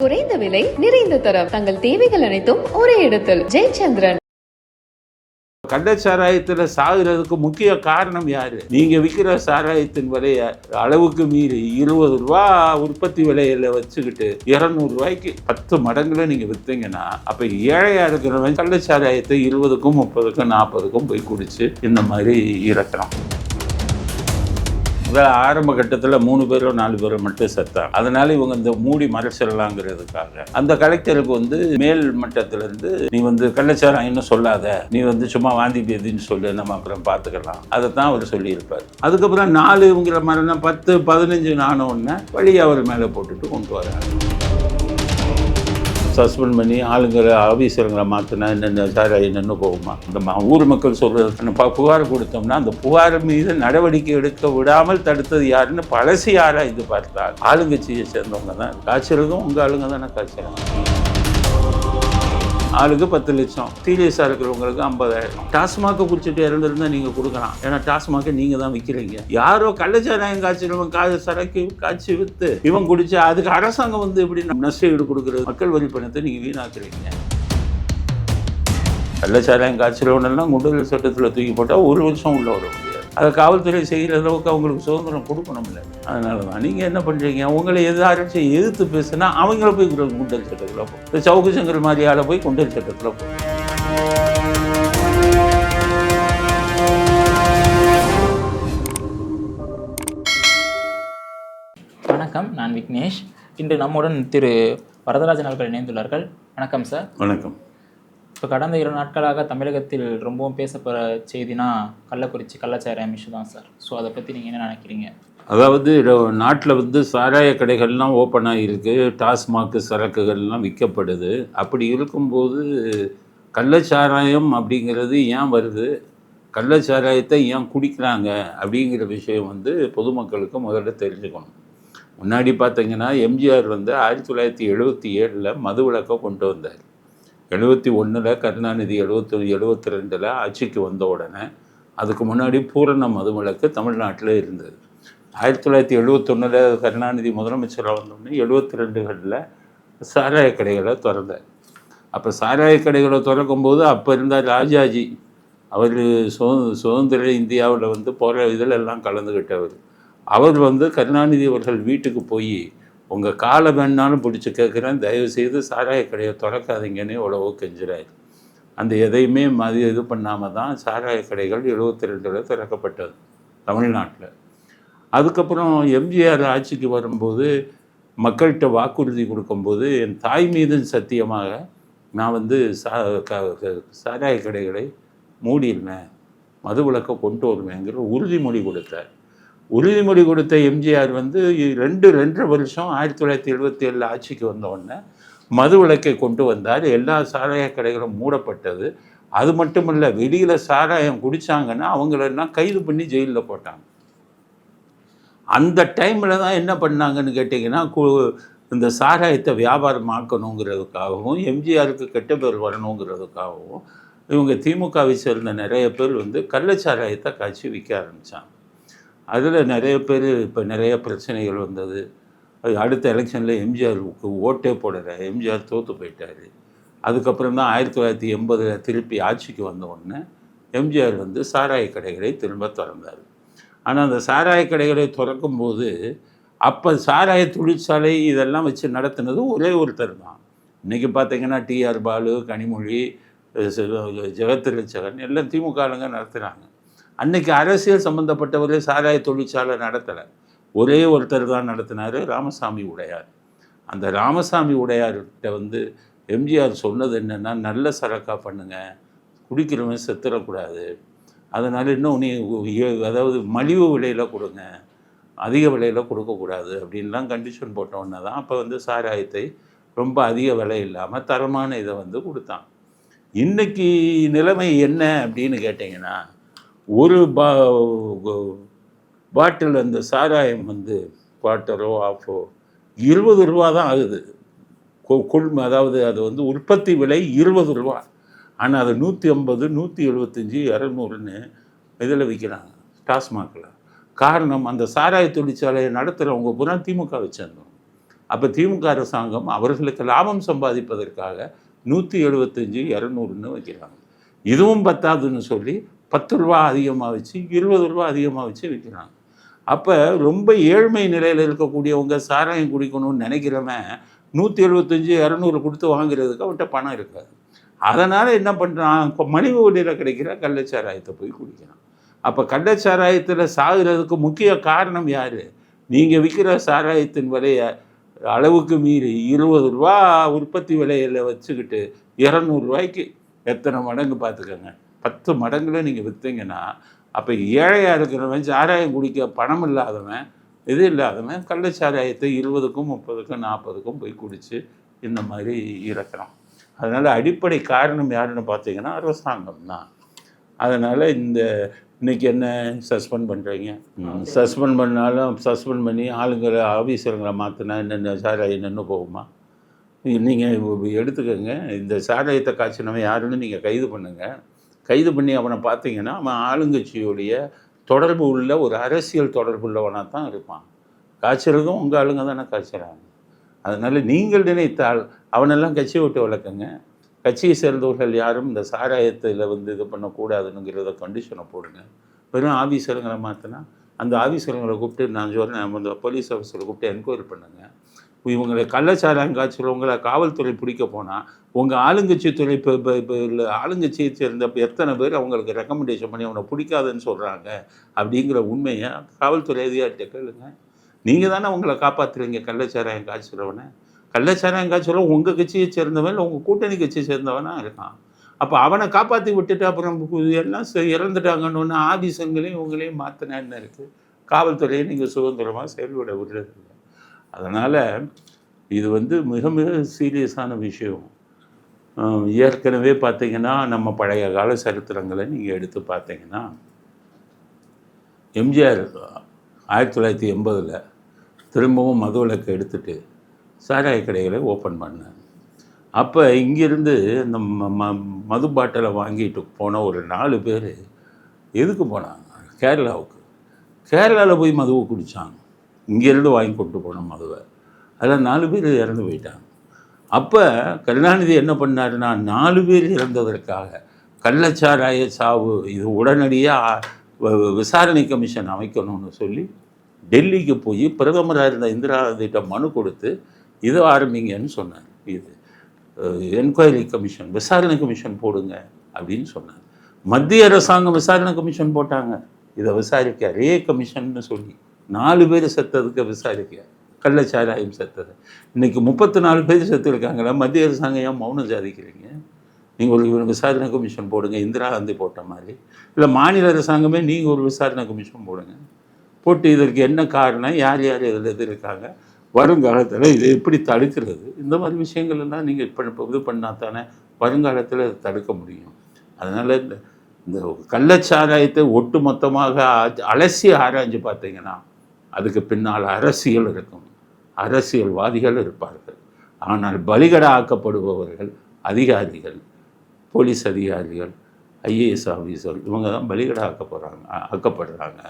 குறைந்த விலை நிறைந்த தரம். தங்கள் தேவைகள் அனைத்தும் ஒரே இடத்தில். ஜெயச்சந்திரன். கள்ளச்சாராயத்தில் சாகுறதுக்கு முக்கிய காரணம் யாரு? நீங்க விற்கிற சாராயத்தின் விலைய அளவுக்கு மீறி இருபது ரூபா உற்பத்தி விலையில வச்சுக்கிட்டு இருநூறு ரூபாய்க்கு பத்து மடங்குல நீங்க வித்தீங்கன்னா அப்ப ஏழையா இருக்கிறவன் கள்ளச்சாராயத்தை இருபதுக்கும் முப்பதுக்கும் நாற்பதுக்கும் போய் குடிச்சு இந்த மாதிரி இறக்குறான் முதல்ல ஆரம்ப கட்டத்தில் மூணு பேரோ நாலு பேரோ மட்டும் செத்தாங்க அதனால இவங்க இந்த மூடி மறைச்சிடலாங்கிறதுக்காக. அந்த கலெக்டருக்கு வந்து மேல் மட்டத்திலிருந்து நீ வந்து கள்ளச்சாராயம்னு சொல்லாத. நீ வந்து சும்மா வாந்தி பேதின்னு சொல்லு. நம்ம அப்புறம் பார்த்துக்கலாம் அதை தான் அவர் சொல்லியிருப்பார். அதுக்கப்புறம் நாலுங்கிற மாதிரினா பத்து பதினஞ்சு நானும் ஒன்று வழியை அவர் மேலே போட்டுட்டு கொண்டு வராங்க சஸ்பெண்ட் பண்ணி ஆளுங்களை ஆஃபீஸருங்களை மாற்றினா என்னென்ன சார் என்னென்ன போகுமா இந்த ஊர் மக்கள் சொல்கிறது புகார் கொடுத்தோம்னா அந்த புகார் மீது நடவடிக்கை எடுக்க விடாமல் தடுத்தது யாருன்னு பழசு யாரா இது பார்த்தால். ஆளுங்கட்சியை சேர்ந்தவங்க தான். காய்ச்சலுக்கும் உங்கள் ஆளுங்க தானே காய்ச்சறாங்க ஆளுக்கு பத்து லட்சம் சீரியஸாக இருக்கிறவங்களுக்கு ஐம்பதாயிரம். டாஸ்மாகை குடிச்சிட்டு இறந்துருந்தா நீங்கள் கொடுக்கலாம். ஏன்னா டாஸ்மாக நீங்கள் தான் விற்கிறீங்க யாரோ கள்ளச்சாராயம் காய்ச்சிருவன் கா சரக்கு காய்ச்சி விற்று இவன் குடிச்சு அதுக்கு அரசாங்கம் வந்து எப்படி நஷ்டஈடு கொடுக்குறது? மக்கள் வரி பணத்தை நீங்கள் வீணாக்குறீங்க. கள்ளச்சாராயம் காய்ச்சலவனெல்லாம் குண்டல் சட்டத்தில் தூக்கி போட்டால் ஒரு வருஷம் உள்ள வரும். அதை காவல்துறை செய்கிற அளவுக்கு அவங்களுக்கு சுதந்திரம் கொடுக்கணும்ல. அதனால தான் நீங்கள் என்ன பண்ணுறீங்க உங்களை எதாச்சும் எதிர்த்து பேசுனா அவங்கள போய் குண்டல் சட்டத்தில் போ. இந்த சவுக்கு சங்கர் மாதிரி ஆளை போய் குண்டல் சட்டத்தில் போ. வணக்கம். நான் விக்னேஷ். இன்று நம்முடன் திரு வரதராஜன் அவர்கள் இணைந்துள்ளார்கள். வணக்கம் சார். வணக்கம். இப்போ கடந்த இரு நாட்களாக தமிழகத்தில் ரொம்பவும் பேசப்படுற செய்தினா கள்ளக்குறிச்சி கள்ளச்சாராயம் இஷ்யூ தான் சார். ஸோ அதை பற்றி நீங்கள் என்ன நினைக்கிறீங்க? அதாவது நாட்டில் வந்து சாராய கடைகள்லாம் ஓப்பன் ஆகியிருக்கு டாஸ்மாக் சரக்குகள்லாம் விற்கப்படுது அப்படி இருக்கும்போது கள்ளச்சாராயம் அப்படிங்கிறது ஏன் வருது? கள்ளச்சாராயத்தை ஏன் குடிக்கிறாங்க? அப்படிங்கிற விஷயம் வந்து பொதுமக்களுக்கு முதல்ல தெரிஞ்சுக்கணும். முன்னாடி பார்த்தீங்கன்னா எம்ஜிஆர் வந்து ஆயிரத்தி தொள்ளாயிரத்தி எழுபத்தி ஏழில் மது விளக்கை கொண்டு வந்தார். எழுபத்தி ஒன்றில் கருணாநிதி எழுபத்தி எழுபத்தி ரெண்டில் ஆட்சிக்கு வந்த உடனே அதுக்கு முன்னாடி பூரண மதுமலக்கு தமிழ்நாட்டில் இருந்தது. ஆயிரத்தி தொள்ளாயிரத்தி எழுபத்தொன்னில் கருணாநிதி முதலமைச்சராக வந்தோடனே எழுபத்தி ரெண்டுகளில் சாராய கடைகளை திறந்தார். அப்போ சாராய கடைகளை திறக்கும்போது அப்போ இருந்தால் ராஜாஜி அவர் சுத சுதந்திர இந்தியாவில் வந்து போகிற இதில் எல்லாம் கலந்துக்கிட்டவர். அவர் வந்து கருணாநிதி அவர்கள் வீட்டுக்கு போய் உங்கள் காலை வேணாலும் பிடிச்சி கேட்குறேன் தயவுசெய்து சாராய கடையை திறக்காதீங்கன்னு எவ்வளவோ கெஞ்சுறாரு. அந்த எதையுமே மதி இது பண்ணாமல் தான் சாராய கடைகள் எழுபத்தி ரெண்டில் திறக்கப்பட்டது தமிழ்நாட்டில். அதுக்கப்புறம் எம்ஜிஆர் ஆட்சிக்கு வரும்போது மக்கள்கிட்ட வாக்குறுதி கொடுக்கும்போது என் தாய் மீதும் சத்தியமாக நான் வந்து சா க- சாராய கடைகளை மூடிடுவேன் மது கொண்டு வருவேங்கிற உறுதிமொழி கொடுத்தார். உறுதிமொழி கொடுத்த எம்ஜிஆர் வந்து ரெண்டு ரெண்டரை வருஷம் ஆயிரத்தி தொள்ளாயிரத்தி எழுபத்தி ஏழில் ஆட்சிக்கு வந்த உடனே மது விளக்கை கொண்டு வந்தார். எல்லா சாராய கடைகளும் மூடப்பட்டது. அது மட்டும் இல்லை வெளியில் சாராயம் குடித்தாங்கன்னா அவங்களெல்லாம் கைது பண்ணி ஜெயிலில் போட்டாங்க. அந்த டைமில் தான் என்ன பண்ணாங்கன்னு கேட்டிங்கன்னா இந்த சாராயத்தை வியாபாரமாக்கணுங்கிறதுக்காகவும் எம்ஜிஆருக்கு கெட்ட பேர் வரணுங்கிறதுக்காகவும் இவங்க திமுகவை சேர்ந்த நிறைய பேர் வந்து கள்ளச்சாராயத்தை காய்ச்சி விற்க ஆரம்பித்தாங்க அதில் நிறைய பேர் இப்போ நிறைய பிரச்சனைகள் வந்தது. அது அடுத்த எலெக்ஷனில் எம்ஜிஆருக்கு ஓட்டே போடலை. எம்ஜிஆர் தோற்று போயிட்டார். அதுக்கப்புறம் தான் ஆயிரத்தி தொள்ளாயிரத்தி எண்பதில் திருப்பி ஆட்சிக்கு வந்த உடனே எம்ஜிஆர் வந்து சாராய கடைகளை திரும்ப திறந்தார். ஆனால் அந்த சாராய கடைகளை திறக்கும்போது அப்போ சாராய தொழிற்சாலை இதெல்லாம் வச்சு நடத்தினது ஒரே ஒருத்தர் தான். இன்றைக்கி பார்த்தீங்கன்னா டிஆர் பாலு கனிமொழி ஜெகத்திரச்சகன் எல்லாம் திமுக ஆளுங்க நடத்துகிறாங்க அன்னைக்கு அரசியல் சம்மந்தப்பட்டவர் சாராய தொழிற்சாலை நடத்தலை. ஒரே ஒருத்தர் தான் நடத்தினார் ராமசாமி உடையார். அந்த ராமசாமி உடையார்கிட்ட வந்து எம்ஜிஆர் சொன்னது என்னென்னா நல்ல சரக்காக பண்ணுங்கள் குடிக்கிறவன் செத்துடக்கூடாது அதனால் இன்னும் நீ அதாவது மலிவு விலையில் கொடுங்க அதிக விலையில் கொடுக்கக்கூடாது அப்படின்லாம் கண்டிஷன் போட்டோன்னே தான் அப்போ வந்து சாராயத்தை ரொம்ப அதிக விலை இல்லாமல் தரமான இதை வந்து கொடுத்தான். இன்றைக்கி நிலைமை என்ன அப்படின்னு கேட்டிங்கன்னா ஒரு பா பாட்டில் அந்த சாராயம் வந்து குவார்ட்டரோ ஆஃபோ இருபது ரூபா தான் ஆகுது. கொ- அதாவது அது வந்து உற்பத்தி விலை இருபது ரூபா. ஆனால் அது நூற்றி ஐம்பது நூற்றி எழுபத்தஞ்சி இரநூறுன்னு இதில் விற்கிறாங்க டாஸ்மாகில். காரணம் அந்த சாராய தொழிற்சாலையை நடத்துகிறவங்க பூரா திமுக வச்சிருந்தோம். அப்போ திமுக அரசாங்கம் அவர்களுக்கு லாபம் சம்பாதிப்பதற்காக நூற்றி எழுபத்தஞ்சு இரநூறுன்னு வைக்கிறாங்க. இதுவும் பத்தாதுன்னு சொல்லி பத்து ரூபா அதிகமாக வச்சு இருபது ரூபா அதிகமாக வச்சு விற்கிறாங்க அப்போ ரொம்ப ஏழ்மை நிலையில் இருக்கக்கூடியவங்க சாராயம் குடிக்கணும்னு நினைக்கிறவன் நூற்றி எழுபத்தஞ்சி இரநூறு கொடுத்து வாங்குறதுக்கு அவன்கிட்ட பணம் இருக்காது. அதனால் என்ன பண்ணுறான் இப்போ மலிவு வழியில் கிடைக்கிற கள்ளச்சாராயத்தை போய் குடிக்கிறான். அப்போ கள்ளச்சாராயத்தில் சாகுறதுக்கு முக்கிய காரணம் யார்? நீங்கள் விற்கிற சாராயத்தின் விலையை அளவுக்கு மீறி இருபது ரூபா உற்பத்தி விலையில் வச்சுக்கிட்டு இரநூறுவாய்க்கு எத்தனை மடங்கு பார்த்துக்கோங்க பத்து மடங்குல நீங்கள் விற்றீங்கன்னா அப்போ ஏழையாக இருக்கிறவன் சாராயம் குடிக்க பணம் இல்லாதவன் இது இல்லாதவன் கள்ளச்சாராயத்தை இருபதுக்கும் முப்பதுக்கும் நாற்பதுக்கும் போய் குடித்து இந்த மாதிரி இறக்குறான். அதனால் அடிப்படை காரணம் யாருன்னு பார்த்தீங்கன்னா அரசாங்கம் தான். அதனால் இந்த இன்னைக்கு என்ன சஸ்பெண்ட் பண்ணுறீங்க சஸ்பெண்ட் பண்ணாலும் சஸ்பெண்ட் பண்ணி ஆளுங்களை ஆஃபீஸருங்களை மாற்றினா என்னென்ன சாராயம் நின்று போகுமா? நீங்கள் எடுத்துக்கோங்க. இந்த சாராயத்தை காய்ச்சினவன் யாருன்னு நீங்கள் கைது பண்ணுங்கள் கைது பண்ணி அவனை பார்த்தீங்கன்னா அவன் ஆளுங்கட்சியுடைய தொடர்பு உள்ள ஒரு அரசியல் தொடர்பு உள்ளவனாக தான் இருப்பான். காய்ச்சறதும் உங்கள் ஆளுங்க தானே காய்ச்சறாங்க. அதனால் நீங்கள் நினைத்தால் அவனெல்லாம் கட்சியை விட்டு வளர்க்குங்க கட்சியை சேர்ந்தவர்கள் யாரும் இந்த சாராயத்தில் வந்து இது பண்ணக்கூடாதுங்கிறத கண்டிஷனை போடுங்க. வெறும் ஆஃபீஸருங்களை மாற்றினா அந்த ஆஃபீஸருங்களை கூப்பிட்டு நான் சொல்கிறேன் அந்த போலீஸ் ஆஃபீஸரை கூப்பிட்டு என்கொயரி பண்ணுங்க. இவங்களை கள்ளச்சாராயம் காய்ச்சலவங்களை காவல்துறை பிடிக்க போனால் உங்கள் ஆளுங்கட்சி துறை இப்போ இப்போ இப்போ இல்லை ஆளுங்கட்சியை சேர்ந்த எத்தனை பேர் அவங்களுக்கு ரெக்கமெண்டேஷன் பண்ணி அவனை பிடிக்காதுன்னு சொல்கிறாங்க அப்படிங்கிற உண்மையை காவல்துறை அதிகாரிகிட்ட கேளுங்க. நீங்கள் தானே உங்களை காப்பாற்றுறீங்க கள்ளச்சாராயம் காய்ச்சலவனை கள்ளச்சாராயம் காய்ச்சலும் உங்கள் கட்சியை சேர்ந்தவன் இல்லை உங்கள் கூட்டணி கட்சியை சேர்ந்தவனாக இருக்கான். அப்போ அவனை காப்பாற்றி விட்டுட்டு அப்புறம் எல்லாம் செ- இறந்துட்டாங்கன்னு ஒன்று ஆபீசங்களையும் இவங்களையும் மாற்றினா என்ன இருக்குது காவல்துறையை நீங்கள் சுதந்திரமாக செயல்பட விடுறது இல்லை அதனால் இது வந்து மிக மிக சீரியஸான விஷயம். ஏற்கனவே பார்த்தீங்கன்னா நம்ம பழைய கால சரித்திரங்களை நீங்கள் எடுத்து பார்த்தீங்கன்னா எம்ஜிஆர் ஆயிரத்தி தொள்ளாயிரத்தி எண்பதில் திரும்பவும் மதுவிலக்கை எடுத்துட்டு சாராய கடைகளை ஓப்பன் பண்ணேன் அப்போ இங்கேருந்து இந்த ம ம- மது பாட்டிலை வாங்கிட்டு போன ஒரு நாலு பேர் எதுக்கு போனாங்க? கேரளாவுக்கு. கேரளாவில் போய் மதுவை குடித்தாங்க இங்கேருந்து வாங்கி கொண்டு போனோம் மதுவை அதில் நாலு பேர் இறந்து போயிட்டாங்க. அப்போ கருணாநிதி என்ன பண்ணாருன்னா நாலு பேர் இறந்ததற்காக கள்ளச்சாராய சாவு இது உடனடியாக விசாரணை கமிஷன் அமைக்கணும்னு சொல்லி டெல்லிக்கு போய் பிரதமராக இருந்த இந்திரா காந்திகிட்ட மனு கொடுத்து இதை ஆரம்பிங்கன்னு சொன்னார். இது என்கொயரி கமிஷன் விசாரணை கமிஷன் போடுங்க அப்படின்னு சொன்னார். மத்திய அரசாங்கம் விசாரணை கமிஷன் போட்டாங்க. இதை விசாரிக்க ரே கமிஷன்னு சொல்லி. நாலு பேர் செத்ததுக்கு விசாரிக்க கள்ளச்சாராயம் செத்தது. இன்றைக்கி முப்பத்தி நாலு பேர் செத்து இருக்காங்களா மத்திய அரசாங்கம் ஏன் மௌனம் சாதிக்கிறீங்க? நீங்கள் ஒரு விசாரணை கமிஷன் போடுங்க இந்திரா காந்தி போட்ட மாதிரி. இல்லை மாநில அரசாங்கமே நீங்கள் ஒரு விசாரணை கமிஷன் போடுங்க. போட்டு இதற்கு என்ன காரணம்? யார் யார் இதில் எது இருக்காங்க வருங்காலத்தில் இதை எப்படி தடுக்கிறது? இந்த மாதிரி விஷயங்கள் எல்லாம் நீங்கள் இப்போ இது பண்ணால் தானே வருங்காலத்தில் அதை தடுக்க முடியும். அதனால் இந்த இந்த கள்ளச்சாராயத்தை ஒட்டு மொத்தமாக அலசி ஆராய்ஞ்சு பார்த்தீங்கன்னா அதுக்கு பின்னால் அரசியல் இருக்கும். அரசியல்வாதிகள் இருப்பார்கள். ஆனால் பலிகடா ஆக்கப்படுபவர்கள் அதிகாரிகள் போலீஸ் அதிகாரிகள் ஐஏஎஸ் ஆஃபீஸர் இவங்க தான் பலிகடா ஆக்கப்படுறாங்க ஆக்கப்படுறாங்க.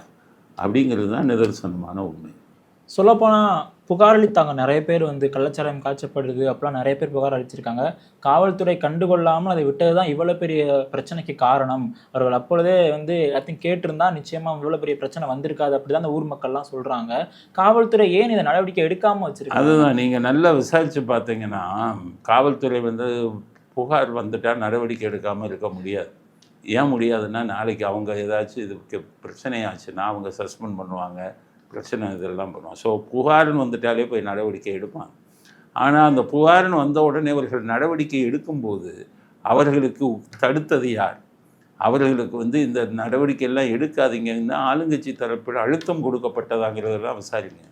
அப்படிங்கிறது தான் நிதர்சனமான உண்மை. சொல்லப்போனால் புகார் அளித்தாங்க நிறைய பேர் வந்து கள்ளச்சாராயம் காய்ச்சப்படுது அப்படிலாம் நிறைய பேர் புகார் அளிச்சிருக்காங்க. காவல்துறை கண்டுகொள்ளாமல் அதை விட்டது தான் இவ்வளோ பெரிய பிரச்சனைக்கு காரணம். அவர்கள் அப்பொழுதே வந்து எல்லாத்தையும் கேட்டிருந்தா நிச்சயமாக இவ்வளோ பெரிய பிரச்சனை வந்திருக்காது அப்படிதான் அந்த ஊர் மக்கள்லாம் சொல்கிறாங்க காவல்துறை ஏன் இதை நடவடிக்கை எடுக்காமல் வச்சிருக்காங்க? அதுதான் நீங்கள் நல்லா விசாரித்து பார்த்தீங்கன்னா காவல்துறை வந்து புகார் வந்துட்டால் நடவடிக்கை எடுக்காமல் இருக்க முடியாது. ஏன் முடியாதுன்னா நாளைக்கு அவங்க ஏதாச்சும் இதுக்கு பிரச்சனையாச்சுன்னா அவங்க சஸ்பெண்ட் பண்ணுவாங்க. பிரச்சனை இதெல்லாம் பண்ணுவோம் ஸோ புகார்னு வந்துட்டாலே போய் நடவடிக்கை எடுப்பாங்க ஆனால் அந்த புகார்னு வந்த உடனே அவர்கள் நடவடிக்கை எடுக்கும்போது அவர்களுக்கு தடுத்தது யார்? அவர்களுக்கு வந்து இந்த நடவடிக்கையெல்லாம் எடுக்காதீங்கன்னு ஆளுங்கட்சி தரப்பில் அழுத்தம் கொடுக்கப்பட்டதாங்கிறதெல்லாம் விசாரிங்க.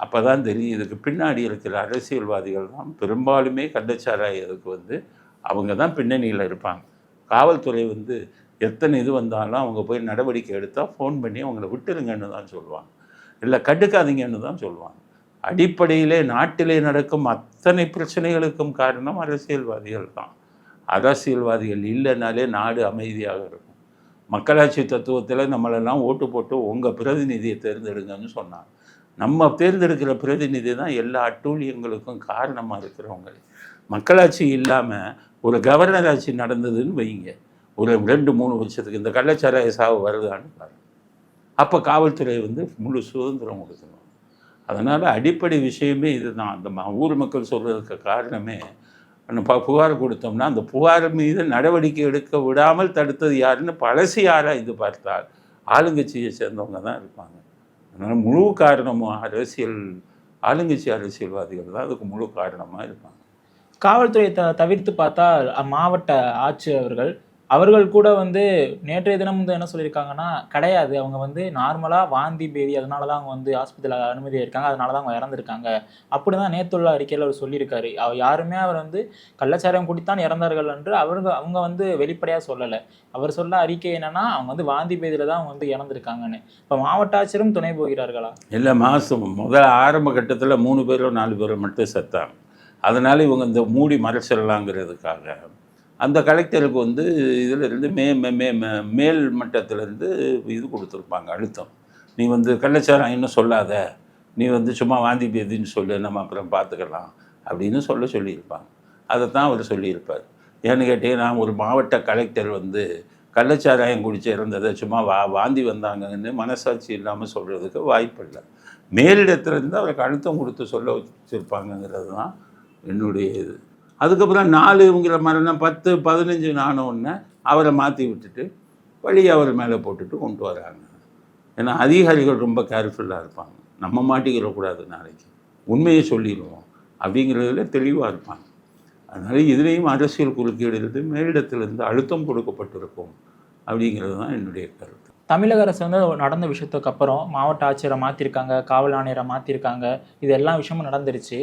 அப்போ தான் தெரியும். இதுக்கு பின்னாடி இருக்கிற அரசியல்வாதிகள் தான் பெரும்பாலுமே கள்ளச்சாராயத்துக்கு வந்து அவங்க தான் பின்னணியில் இருப்பாங்க. காவல்துறை வந்து எத்தனை இது வந்தாலும் அவங்க போய் நடவடிக்கை எடுத்தால் ஃபோன் பண்ணி அவங்கள விட்டுருங்கன்னு தான் சொல்லுவாங்க. இல்லை கண்டுக்காதீங்கன்னு தான் சொல்லுவாங்க. அடிப்படையிலே நாட்டிலே நடக்கும் அத்தனை பிரச்சனைகளுக்கும் காரணம் அரசியல்வாதிகள் தான். அரசியல்வாதிகள் இல்லைனாலே நாடு அமைதியாக இருக்கும். மக்களாட்சி தத்துவத்தில் நம்மளெல்லாம் ஓட்டு போட்டு உங்கள் பிரதிநிதியை தேர்ந்தெடுங்கன்னு சொன்னாங்க. நம்ம தேர்ந்தெடுக்கிற பிரதிநிதி தான் எல்லா அட்டூழியங்களுக்கும் காரணமாக இருக்கிறவங்க. மக்களாட்சி இல்லாமல் ஒரு கவர்னர் ஆட்சி நடந்ததுன்னு வைங்க. ஒரு ரெண்டு மூணு வருஷத்துக்கு இந்த கள்ளச்சாராய சாவு வருதான்னு பாருங்கள் அப்போ காவல்துறை வந்து முழு சுதந்திரம் கொடுக்கணும். அதனால் அடிப்படை விஷயமே இதுதான். அந்த ஊர் மக்கள் சொல்கிறதுக்கு காரணமே ப புகார் கொடுத்தோம்னா அந்த புகார் மீது நடவடிக்கை எடுக்க விடாமல் தடுத்தது யாருன்னு பழசு யாராக இது பார்த்தால். ஆளுங்கட்சியை சேர்ந்தவங்க தான் இருப்பாங்க. அதனால் முழு காரணமும் அரசியல் ஆளுங்கட்சி அரசியல்வாதிகள் தான் அதுக்கு முழு காரணமாக இருப்பாங்க. காவல்துறையை த தவிர்த்து பார்த்தா மாவட்ட ஆட்சியர்கள் அவர்கள் கூட வந்து நேற்றைய தினம் வந்து என்ன சொல்லியிருக்காங்கன்னா கிடையாது. அவங்க வந்து நார்மலாக வாந்தி பேதி அதனால தான் அவங்க வந்து ஆஸ்பத்திரியில் அனுமதி இருக்காங்க. அதனால தான் அவங்க இறந்துருக்காங்க. அப்படி தான் நேற்றுள்ள அறிக்கையில் அவர் சொல்லியிருக்காரு. அவர் யாருமே அவர் வந்து கள்ளச்சாரம் குடித்தான் இறந்தார்கள் என்று அவர்கள் அவங்க வந்து வெளிப்படையாக சொல்லலை. அவர் சொல்ல அறிக்கை என்னன்னா அவங்க வந்து வாந்தி பேதியில் தான் அவங்க வந்து இறந்துருக்காங்கன்னு. இப்போ மாவட்ட ஆட்சியரும் துணை போகிறார்களா? இல்லை மாதம் முதல் ஆரம்ப கட்டத்தில் மூணு பேரோ நாலு பேரோ மட்டும் செத்தாங்க. அதனால் இவங்க இந்த மூடி மறைச்சிடலாங்கிறதுக்காக அந்த கலெக்டருக்கு வந்து இதில் இருந்து மே மே மே மே- மேல் மட்டத்திலேருந்து இது கொடுத்துருப்பாங்க அழுத்தம். நீ வந்து கள்ளச்சாரம் இன்னும் சொல்லாத. நீ வந்து சும்மா வாந்தி பேதின்னு சொல்லு நம்ம அப்புறம் பார்த்துக்கலாம் அப்படின்னு சொல்ல சொல்லியிருப்பாங்க. அதை தான் அவர் சொல்லியிருப்பார். ஏன்னு கேட்டீங்கன்னா ஒரு மாவட்ட கலெக்டர் வந்து கள்ளச்சாராயம் குடிச்சு இறந்ததை சும்மா வா வாந்தி வந்தாங்கன்னு மனசாட்சி இல்லாமல் சொல்கிறதுக்கு வாய்ப்பு இல்லை மேலிடத்துலேருந்து அவருக்கு அழுத்தம் கொடுத்து சொல்ல வச்சுருப்பாங்கங்கிறது தான் என்னுடைய இது. அதுக்கப்புறம் நாலு இவங்கிற மரணம் பத்து பதினஞ்சு நானோன்னு அவரை மாற்றி விட்டுட்டு வழியை அவர் மேலே போட்டுட்டு கொண்டு வராங்க. ஏன்னா அதிகாரிகள் ரொம்ப கேர்ஃபுல்லாக இருப்பாங்க. நம்ம மாட்டிக்கிறக்கூடாது நாளைக்கு. உண்மையை சொல்லிடுவோம். அப்படிங்கிறதுல தெளிவாக இருப்பாங்க. அதனால் இதுலேயும் அரசியல் குறுக்கீடு இருந்து மேலிடத்திலிருந்து அழுத்தம் கொடுக்கப்பட்டிருக்கும். அப்படிங்கிறது தான் என்னுடைய கருத்து. தமிழக அரசு வந்து நடந்த விஷயத்துக்கு அப்புறம் மாவட்ட ஆட்சியரை மாற்றிருக்காங்க காவல் ஆணையரை மாற்றிருக்காங்க இது எல்லா விஷயமும் நடந்துருச்சு.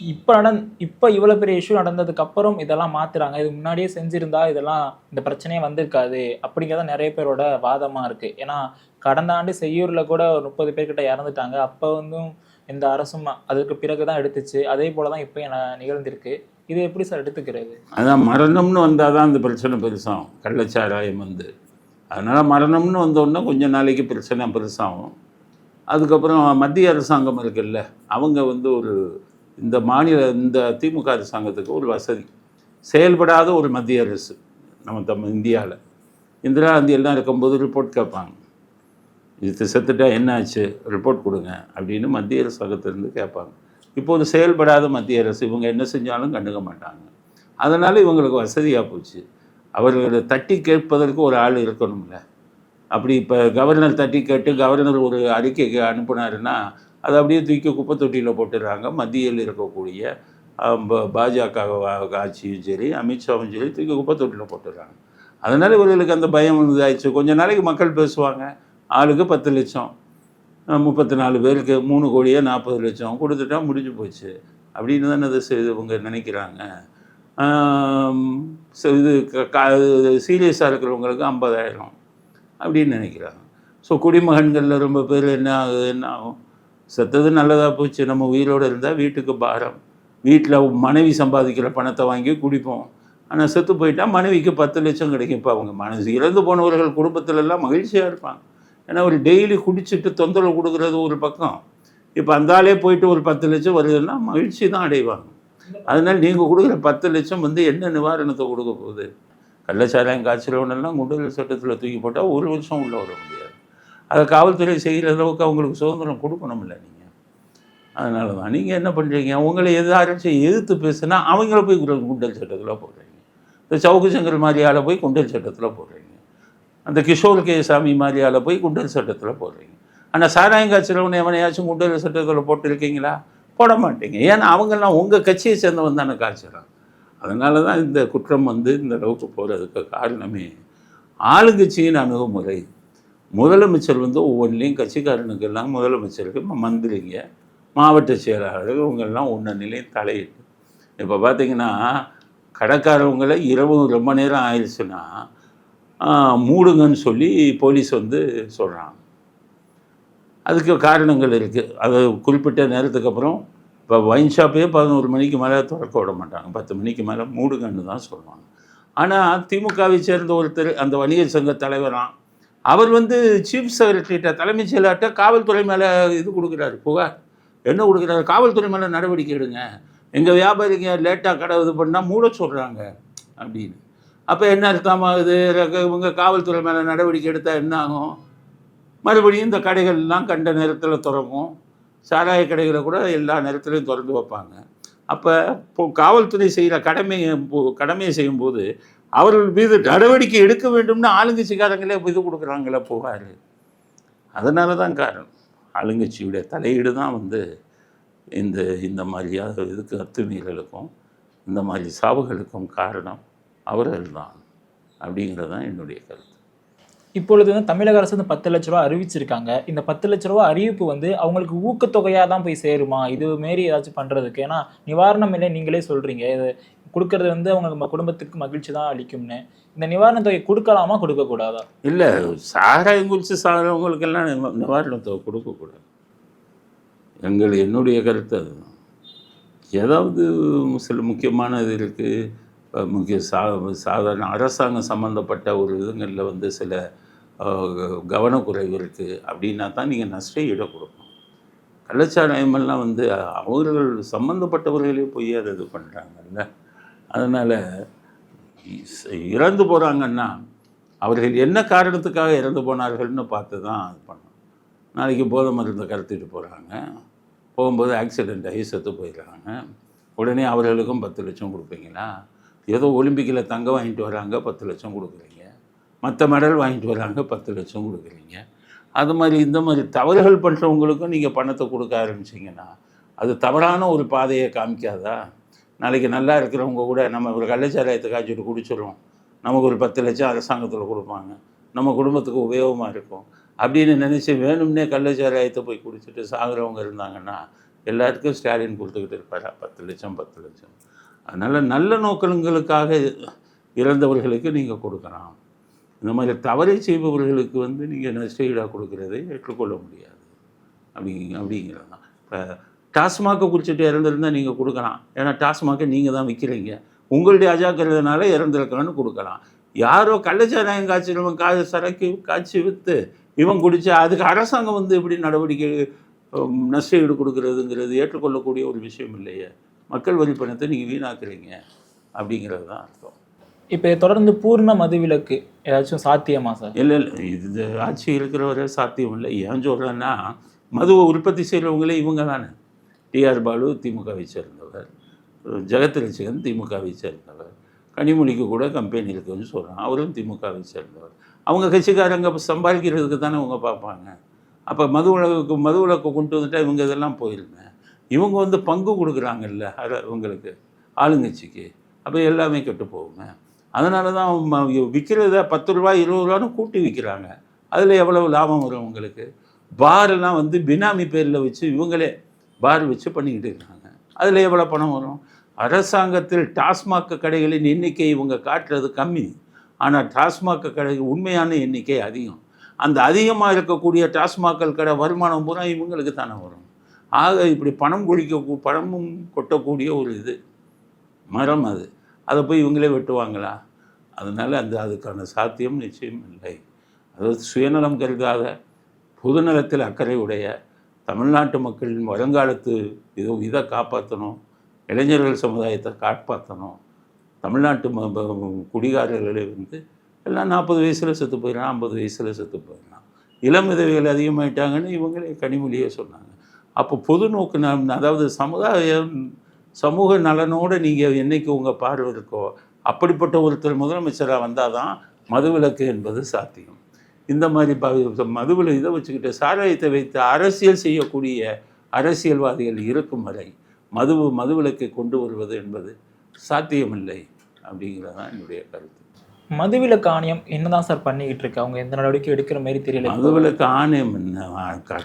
இப்போ நடந் இப்போ இவ்வளோ பெரிய இஷ்யூ நடந்ததுக்கப்புறம் இதெல்லாம் மாற்றுறாங்க இது முன்னாடியே செஞ்சுருந்தா இதெல்லாம் இந்த பிரச்சனையே வந்திருக்காது அப்படிங்கிறத நிறைய பேரோட வாதமாக இருக்குது ஏன்னா கடந்த ஆண்டு செய்யூரில் கூட ஒரு முப்பது பேர்கிட்ட இறந்துட்டாங்க. அப்போ வந்தும் இந்த அரசும் அதுக்கு பிறகு தான் எடுத்துச்சு. அதே போல தான் இப்போ நிகழ்ந்திருக்கு. இது எப்படி சார் எடுத்துக்கிறது? அதான் மரணம்னு வந்தால் தான் அந்த பிரச்சனை பெருசாகும். கள்ளச்சாராயம் வந்து. அதனால் மரணம்னு வந்தோடனே கொஞ்ச நாளைக்கு பிரச்சனை பெருசாகும். அதுக்கப்புறம் மத்திய அரசாங்கம் இருக்குல்ல அவங்க வந்து ஒரு இந்த மாநில இந்த திமுக அரசாங்கத்துக்கு ஒரு வசதி. செயல்படாத ஒரு மத்திய அரசு நம்ம தம் இந்தியாவில் இந்திரா காந்தி எல்லாம் இருக்கும்போது ரிப்போர்ட் கேட்பாங்க. இது செத்துட்டா என்ன ஆச்சு ரிப்போர்ட் கொடுங்க அப்படின்னு மத்திய அரசாங்கத்திலேருந்து கேட்பாங்க. இப்போது செயல்படாத மத்திய அரசு இவங்க என்ன செஞ்சாலும் கண்டுக்க மாட்டாங்க. அதனால் இவங்களுக்கு வசதியாக போச்சு. அவர்களை தட்டி கேட்பதற்கு ஒரு ஆள் இருக்கணும்ல. அப்படி இப்போ கவர்னர் தட்டி கேட்டு கவர்னர் ஒரு அறிக்கைக்கு அனுப்புனாருன்னா அதை அப்படியே தூக்கி குப்பை தொட்டியில் போட்டுடுறாங்க. மத்தியில் இருக்கக்கூடிய பாஜக வா- ஆட்சியும் சரி அமித்ஷாவும் சரி தூக்கி குப்பை தொட்டியில் போட்டுடுறாங்க. அதனால் இவர்களுக்கு அந்த பயம் இதாகிடுச்சு கொஞ்ச நாளைக்கு மக்கள் பேசுவாங்க. ஆளுக்கு பத்து லட்சம் முப்பத்தி நாலு பேருக்கு மூணு கோடியே நாற்பது லட்சம் கொடுத்துட்டா முடிஞ்சு போச்சு. அப்படின்னு தானே இதை செ- இவங்க நினைக்கிறாங்க. இது சீரியஸாக இருக்கிறவங்களுக்கு ஐம்பதாயிரம் அப்படின்னு நினைக்கிறாங்க. ஸோ குடிமகன்களில் ரொம்ப பேர் என்ன ஆகுது? என்ன ஆகும்? செத்தது நல்லதாக போச்சு. நம்ம உயிரோடு இருந்தால் வீட்டுக்கு பாரம். வீட்டில் மனைவி சம்பாதிக்கிற பணத்தை வாங்கி குடிப்போம். ஆனால் செத்து போயிட்டால் மனைவிக்கு பத்து லட்சம் கிடைக்கும் இப்போ அவங்க மனசு இறந்து போனவர்கள் குடும்பத்திலெல்லாம் மகிழ்ச்சியாக இருப்பாங்க. ஏன்னா ஒரு டெய்லி குடிச்சிட்டு தொந்தரவு கொடுக்குறது ஒரு பக்கம். இப்போ அந்த ஆளே போயிட்டு ஒரு பத்து லட்சம் வருதுன்னா மகிழ்ச்சி தான் அடைவாங்க. அதனால் நீங்கள் கொடுக்குற பத்து லட்சம் வந்து என்ன நிவாரணத்தை கொடுக்க போகுது? கள்ளச்சாராயம் காய்ச்சலவனெல்லாம் குண்டல் சட்டத்தில் தூக்கி போட்டால் ஒரு வருஷம் உள்ளே வர முடியாது. அதை காவல்துறை செய்கிற அளவுக்கு அவங்களுக்கு சுதந்திரம் கொடுக்கணும்ல நீங்கள் அதனால தான். நீங்கள் என்ன பண்ணுறீங்க உங்களை எதாச்சும் எதிர்த்து பேசுனா அவங்கள போய் குண்டல் சட்டத்தில் போடுறீங்க. இந்த சவுக்கு சங்கர் மாதிரியால் போய் குண்டல் சட்டத்தில் போடுறீங்க. அந்த கிஷோர் கே சாமி மாதிரியால் போய் குண்டல் சட்டத்தில் போடுறீங்க. ஆனால் சாராயம் காய்ச்சலவனை எவனையாச்சும் குண்டல் சட்டத்தில் போட்டிருக்கீங்களா? போட மாட்டீங்க. ஏன்னா அவங்கெல்லாம் உங்கள் கட்சியை சேர்ந்தவன் தானே காய்ச்சலாம் அதனால தான் இந்த குற்றம் வந்து இந்த அளவுக்கு போகிறதுக்கு காரணமே ஆளுங்கட்சியின் அணுகுமுறை. முதலமைச்சர் வந்து ஒவ்வொன்றிலையும் கட்சிக்காரனுக்கெல்லாம் முதலமைச்சருக்கு மந்திரிங்க மாவட்ட செயலாளர்கள் இவங்கெல்லாம் ஒன்று நிலையும் தலையிட்டு. இப்போ பார்த்தீங்கன்னா கடைக்காரவங்களை இரவு ரொம்ப நேரம் ஆயிடுச்சுன்னா மூடுங்கன்னு சொல்லி போலீஸ் வந்து சொல்கிறாங்க அதுக்கு காரணங்கள் இருக்குது அது குறிப்பிட்ட நேரத்துக்கு அப்புறம் இப்போ ஒயின் ஷாப்பே பதினோரு மணிக்கு மேலே திறக்க விட மாட்டாங்க. பத்து மணிக்கு மேலே மூடுங்கன்னு தான் சொல்லுவாங்க. ஆனால் திமுகவை சேர்ந்த ஒருத்தர் அந்த வணிகர் சங்க தலைவராக அவர் வந்து சீஃப் செக்ரட்டரிகிட்ட தலைமைச் செயலாட்ட காவல்துறை மேலே இது கொடுக்குறாரு புகார். என்ன கொடுக்குறாரு? காவல்துறை மேலே நடவடிக்கை எடுங்க. எங்கள் வியாபாரிங்க லேட்டாக கடை இது பண்ணால் மூட சொல்கிறாங்க அப்படின்னு. அப்போ என்ன அர்த்தமாகுது இவங்க காவல்துறை மேலே நடவடிக்கை எடுத்தால் என்ன ஆகும்? மறுபடியும் இந்த கடைகள்லாம் கண்ட நேரத்தில் திறக்கும். சாராய கடைகளை கூட எல்லா நேரத்துலையும் திறந்து வைப்பாங்க. அப்போ இப்போ காவல்துறை செய்கிற கடமையை கடமையை செய்யும்போது அவர்கள் மீது நடவடிக்கை எடுக்க வேண்டும்னு ஆளுங்கட்சிக்காரங்களே இது கொடுக்குறாங்களே புகார். அதனால தான் காரணம். ஆளுங்கட்சியுடைய தலையீடு தான் வந்து இந்த இந்த மாதிரியாக இதுக்கு அத்துமீறலுக்கும் இந்த மாதிரி சாவுகளுக்கும் காரணம் அவர்கள் தான் அப்படிங்கிறது தான் என்னுடைய கருத்து. இப்பொழுது வந்து தமிழக அரசு வந்து பத்து லட்ச ரூபா அறிவிச்சிருக்காங்க. இந்த பத்து லட்ச ரூபா அறிவிப்பு வந்து அவங்களுக்கு ஊக்கத்தொகையாக தான் போய் சேருமா? இது மாரி ஏதாச்சும் பண்ணுறதுக்கு ஏன்னா நிவாரணம் இல்லை நீங்களே சொல்கிறீங்க இது கொடுக்கறது வந்து அவங்க நம்ம குடும்பத்துக்கு மகிழ்ச்சி தான் அளிக்கும்னு. இந்த நிவாரணத் தொகை கொடுக்கலாமா கொடுக்கக்கூடாதா? இல்லை சாராயம் குளிச்சு சாகிறவங்களுக்கெல்லாம் நிவாரணத் தொகை கொடுக்கக்கூடாது. எங்கள் என்னுடைய கருத்து அதுதான் ஏதாவது சில முக்கியமான இது இருக்குது முக்கிய சா சாதாரண அரசாங்கம் சம்மந்தப்பட்ட ஒரு இதுங்களில் வந்து சில கவனக்குறைவு இருக்குது அப்படின்னா தான் நீங்கள் நஷ்ட ஈட கொடுக்கணும். கள்ளச்சாராயமெல்லாம் வந்து அவர்கள் சம்மந்தப்பட்டவர்களே போய் அதை இது பண்ணுறாங்கல்ல அதனால் இறந்து போகிறாங்கன்னா அவர்கள் என்ன காரணத்துக்காக இறந்து போனார்கள்னு பார்த்து தான் இது பண்ணோம் நாளைக்கு போதை மருந்தை கடத்திட்டு போகிறாங்க போகும்போது ஆக்சிடெண்ட் ஆகி செத்து போயிடுறாங்க. உடனே அவர்களுக்கும் பத்து லட்சம் கொடுப்பீங்களா? ஏதோ ஒலிம்பிக்கில் தங்கம் வாங்கிட்டு வராங்க பத்து லட்சம் கொடுக்குறீங்க. மற்ற மெடல் வாங்கிட்டு வராங்க பத்து லட்சம் கொடுக்குறீங்க. அது மாதிரி இந்த மாதிரி தவறுகள் பண்ணுறவங்களுக்கும் நீங்கள் பணத்தை கொடுக்க ஆரம்பிச்சிங்கன்னா அது தவறான ஒரு பாதையை காமிக்காதா? நாளைக்கு நல்லா இருக்கிறவங்க கூட நம்ம ஒரு கள்ளச்சாராயத்தை காய்ச்சிட்டு குடிச்சிடும் நமக்கு ஒரு பத்து லட்சம் அரசாங்கத்தில் கொடுப்பாங்க. நம்ம குடும்பத்துக்கு உபயோகமாக இருக்கும். அப்படின்னு நினச்சி வேணும்னே கள்ளச்சாராயத்தை போய் குடிச்சிட்டு சாகுறவங்க இருந்தாங்கன்னா எல்லாருக்கும் ஸ்டாலின் கொடுத்துக்கிட்டு இருப்பாரா. பத்து லட்சம் பத்து லட்சம். அதனால் நல்ல நோக்கங்களுக்காக இறந்தவர்களுக்கு நீங்கள் கொடுக்கலாம். இந்த மாதிரி தவறை செய்பவர்களுக்கு வந்து நீங்கள் நஷ்டஈடாக கொடுக்கறதை ஏற்றுக்கொள்ள முடியாது. அப்படி அப்படிங்கிறது தான் இப்போ டாஸ்மாகை குடிச்சிட்டு இறந்துருந்தால் நீங்கள் கொடுக்கலாம். ஏன்னா டாஸ்மாகை நீங்கள் தான் விற்கிறீங்க உங்களுடைய அஜாக்கிரதனால இறந்துருக்கலாம்னு கொடுக்கலாம். யாரோ கள்ளச்சாராயம் காய்ச்சினவன் கா சரக்கு காய்ச்சி விற்று இவன் குடிச்சா அதுக்கு அரசாங்கம் வந்து எப்படி நடவடிக்கை உம், நஷ்ட ஈடு கொடுக்கறதுங்கிறது ஏற்றுக்கொள்ளக்கூடிய ஒரு விஷயம் இல்லையே. மக்கள் வரி பணத்தை நீங்கள் வீணாக்குறீங்க. அப்படிங்கிறது தான் அர்த்தம். இப்போ தொடர்ந்து பூர்ண மதுவிலக்கு ஏதாச்சும் சாத்தியமா சார்? இல்லை இல்லை. இது ஆட்சி இருக்கிற வரை சாத்தியம் இல்லை. ஏன் சொல்கிறேன்னா மதுவை உற்பத்தி செய்கிறவங்களே இவங்க தானே. டிஆர் பாலு திமுகவை சேர்ந்தவர். ஜெகத் ரசிகன் திமுகவை சேர்ந்தவர். கனிமொழிக்கு கூட கம்பெனி இருக்குன்னு சொல்கிறான் அவரும் திமுகவை சேர்ந்தவர். அவங்க கட்சிக்காரங்க சம்பாதிக்கிறதுக்கு தானே அவங்க பார்ப்பாங்க. அப்போ மது உலகுக்கு மது விலக்கு கொண்டு வந்துட்டா இவங்க இதெல்லாம் போயிருந்தேன் இவங்க வந்து பங்கு கொடுக்குறாங்கல்ல அது இவங்களுக்கு ஆளுங்கட்சிக்கு. அப்போ எல்லாமே கெட்டு போகுங்க. அதனால தான் விற்கிறத பத்து ரூபா இருபது ரூபான்னு கூட்டி விற்கிறாங்க அதில் எவ்வளவு லாபம் வரும் உங்களுக்கு? பாரெல்லாம் வந்து பினாமி பேரில் வச்சு இவங்களே பார் வச்சு பண்ணிக்கிட்டு இருக்காங்க. அதில் எவ்வளோ பணம் வரும்? அரசாங்கத்தில் டாஸ்மாக் கடைகளின் எண்ணிக்கை இவங்க காட்டுறது கம்மி. ஆனால் டாஸ்மாக் கடை உண்மையான எண்ணிக்கை அதிகம். அந்த அதிகமாக இருக்கக்கூடிய டாஸ்மாக்கள் கடை வருமானம் பூரா இவங்களுக்கு தானே வரும். ஆக இப்படி பணம் கொழிக்க பணமும் கொட்டக்கூடிய ஒரு இது. மரம் அது. அதை போய் இவங்களே வெட்டுவாங்களா? அதனால் அந்த அதுக்கான சாத்தியம் நிச்சயம் இல்லை. அதாவது சுயநலம் கருதாத பொதுநலத்தில் அக்கறை உடைய தமிழ்நாட்டு மக்களின் வருங்காலத்து இதோ இதை காப்பாற்றணும் இளைஞர்கள் சமுதாயத்தை காப்பாற்றணும் தமிழ்நாட்டு ம- குடிகாரர்களை வந்து எல்லாம் நாற்பது வயசில் செத்து போயிடலாம் ஐம்பது வயசில் செத்து போயிடலாம் இளம் விதவைகள் அதிகமாயிட்டாங்கன்னு இவங்களே கனிமொழியே சொன்னாங்க. அப்போ பொது நோக்கு ந- அதாவது சமுதாயம் சமூக நலனோடு நீங்கள் என்றைக்கு உங்கள் பார்வை இருக்கோ அப்படிப்பட்ட ஒருத்தர் முதலமைச்சராக வந்தால் தான் மதுவிலக்கு என்பது சாத்தியம். இந்த மாதிரி ப மதுவில் இதை வச்சுக்கிட்டு சாராயத்தை வைத்து அரசியல் செய்யக்கூடிய அரசியல்வாதிகள் இருக்கும் வரை மது மதுவிலக்கை கொண்டு வருவது என்பது சாத்தியமில்லை அப்படிங்கிறது தான் என்னுடைய கருத்து. மதுவிலக்கு ஆணையம் என்னதான் சார் பண்ணிக்கிட்டு இருக்கு? அவங்க எந்த நடவடிக்கை எடுக்கிற மாதிரி தெரியல. மதுவிலக்கு ஆணையம் என்ன?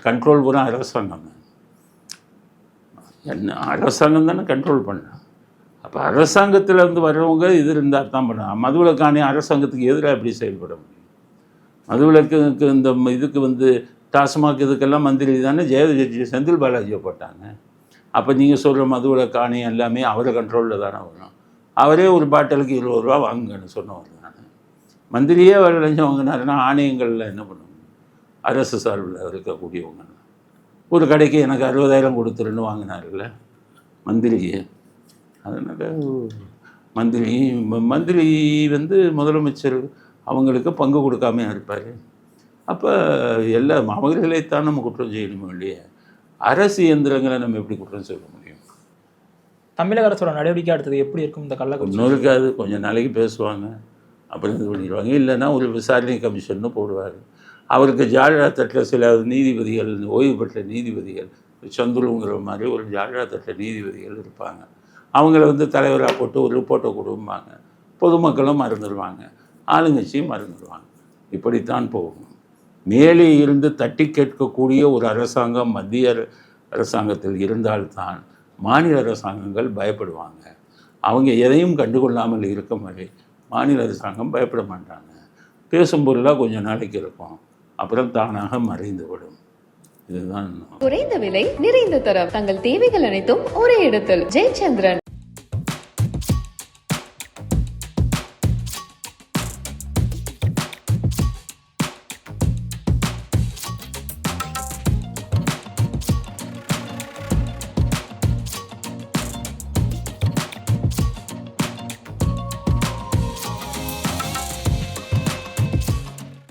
கண்ட்ரோல் பூரா அரசாங்கம். என்ன அரசாங்கம் தானே கண்ட்ரோல் பண்ணணும் அப்போ அரசாங்கத்தில் இருந்து வர்றவங்க இது இருந்தால் தான் பண்ணலாம் மதுவிலக்கு ஆணையம் அரசாங்கத்துக்கு எதிராக எப்படி செயல்பட முடியும்? மதுவிலக்குக்கு இந்த இதுக்கு வந்து டாஸ்மாக் இதுக்கெல்லாம் மந்திரி தானே? ஜெய செந்தில் பாலாஜியை போட்டாங்க. அப்போ நீங்கள் சொல்கிற மதுவிலக்கு காணி எல்லாமே அவரை கண்ட்ரோலில் தானே வரும். அவரே ஒரு பாட்டிலுக்கு இருபது ரூபா வாங்குங்கன்னு சொன்னவர் நான் மந்திரியே அவர் லஞ்சம் வாங்கினாருன்னா ஆணையங்களில் என்ன பண்ணுவாங்க? அரசு சார்பில் இருக்கக்கூடியவங்க. ஒரு கடைக்கு எனக்கு அறுபதாயிரம் கொடுத்துருன்னு வாங்கினார்ல மந்திரியே. அதனால் மந்திரி மந்திரி வந்து முதலமைச்சர் அவங்களுக்கு பங்கு கொடுக்காம இருப்பார்? அப்போ எல்லாம் அவர்களைத்தான் நம்ம குற்றம் செய்யணுமோ இல்லையா? அரசு இயந்திரங்களை நம்ம எப்படி குற்றம் சொல்ல முடியும்? தமிழக அரசோட நடவடிக்கை அடுத்தது எப்படி இருக்கும் இந்த கள்ளக்குறிச்சி ஒன்றும் இருக்காது. கொஞ்சம் நாளைக்கு பேசுவாங்க. அப்புறம் இது பண்ணிடுவாங்க. இல்லைன்னா ஒரு விசாரணை கமிஷன்னு போடுவார். அவருக்கு ஜாலியா தட்டில் சில நீதிபதிகள் ஓய்வு பெற்ற நீதிபதிகள் சந்துருங்கிற மாதிரி ஒரு ஜாலியா தட்டில் நீதிபதிகள் இருப்பாங்க. அவங்கள வந்து தலைவராக போட்டு ஒரு ரிப்போர்ட்டை கொடுப்பாங்க பொதுமக்களும் மறந்துடுவாங்க ஆளுங்கட்சியும் மறந்துடுவாங்க. இப்படித்தான் போகும். மேலே இருந்து தட்டி கேட்கக்கூடிய ஒரு அரசாங்கம் மத்திய அர- அரசாங்கத்தில் இருந்தால்தான் மாநில அரசாங்கங்கள் பயப்படுவாங்க. அவங்க எதையும் கண்டுகொள்ளாமல் இருக்கும் வரை மாநில அரசாங்கம் பயப்பட மாட்டாங்க. பேசும் பொருளாக கொஞ்சம் நாளைக்கு இருக்கும். அப்புறம் தானாக மறைந்துவிடும் இதுதான் குறைந்த விலை நிறைந்த தரம். தங்கள் தேவைகள் அனைத்தும் ஒரே இடத்தில். ஜெயச்சந்திரன்.